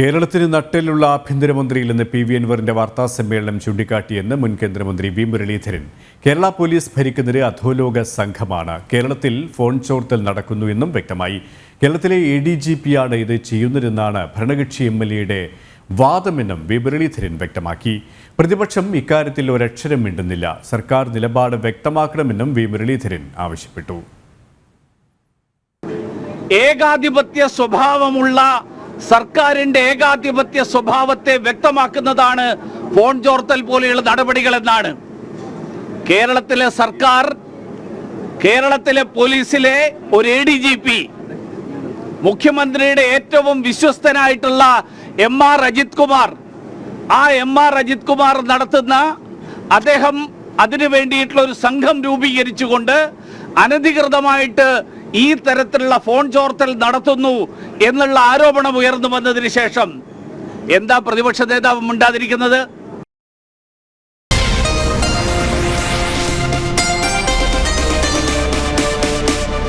കേരളത്തിന് നട്ടെല്ലുള്ള ആഭ്യന്തരമന്ത്രിയിലെന്ന് P V അൻവറിന്റെ വാർത്താ സമ്മേളനം ചൂണ്ടിക്കാട്ടിയെന്ന് മുൻ കേന്ദ്രമന്ത്രി വി മുരളീധരൻ. കേരള പോലീസ് ഭരിക്കുന്നത് അധോലോക സംഘമാണ്. കേരളത്തിൽ ഫോൺ ചോർത്തൽ നടക്കുന്നു എന്നും വ്യക്തമായി. കേരളത്തിലെ എ ഡി ജി പിയാണ് ഇത് ചെയ്യുന്നതെന്നാണ് ഭരണകക്ഷി എം എൽ എയുടെ വാദമെന്നും വി മുരളീധരൻ വ്യക്തമാക്കി. പ്രതിപക്ഷം ഇക്കാര്യത്തിൽ ഒരക്ഷരം മിണ്ടുന്നില്ല. സർക്കാർ നിലപാട് വ്യക്തമാക്കണമെന്നും വി മുരളീധരൻ ആവശ്യപ്പെട്ടു. ഏകാധിപത്യ സ്വഭാവമുള്ള സർക്കാരിന്റെ ഏകാധിപത്യ സ്വഭാവത്തെ വ്യക്തമാക്കുന്നതാണ് ഫോൺ ചോർത്തൽ പോലെയുള്ള നടപടികൾ എന്നാണ്. കേരളത്തിലെ സർക്കാർ കേരളത്തിലെ പോലീസിലെ ഒരു എ ഡി ജി പി മുഖ്യമന്ത്രിയുടെ ഏറ്റവും വിശ്വസ്തനായിട്ടുള്ള എം ആർ അജിത് കുമാർ. ആ എം ആർ അജിത് കുമാർ നടത്തുന്ന അദ്ദേഹം അതിനു വേണ്ടിയിട്ടുള്ള ഒരു സംഘം രൂപീകരിച്ചുകൊണ്ട് അനധികൃതമായിട്ട് ഈ തരത്തിലുള്ള ഫോൺ ചോർത്തൽ നടത്തുന്നു എന്നുള്ള ആരോപണം ഉയർന്നു വന്നതിന് ശേഷം എന്താ പ്രതിപക്ഷ നേതാവ് മിണ്ടാതിരിക്കുന്നത്?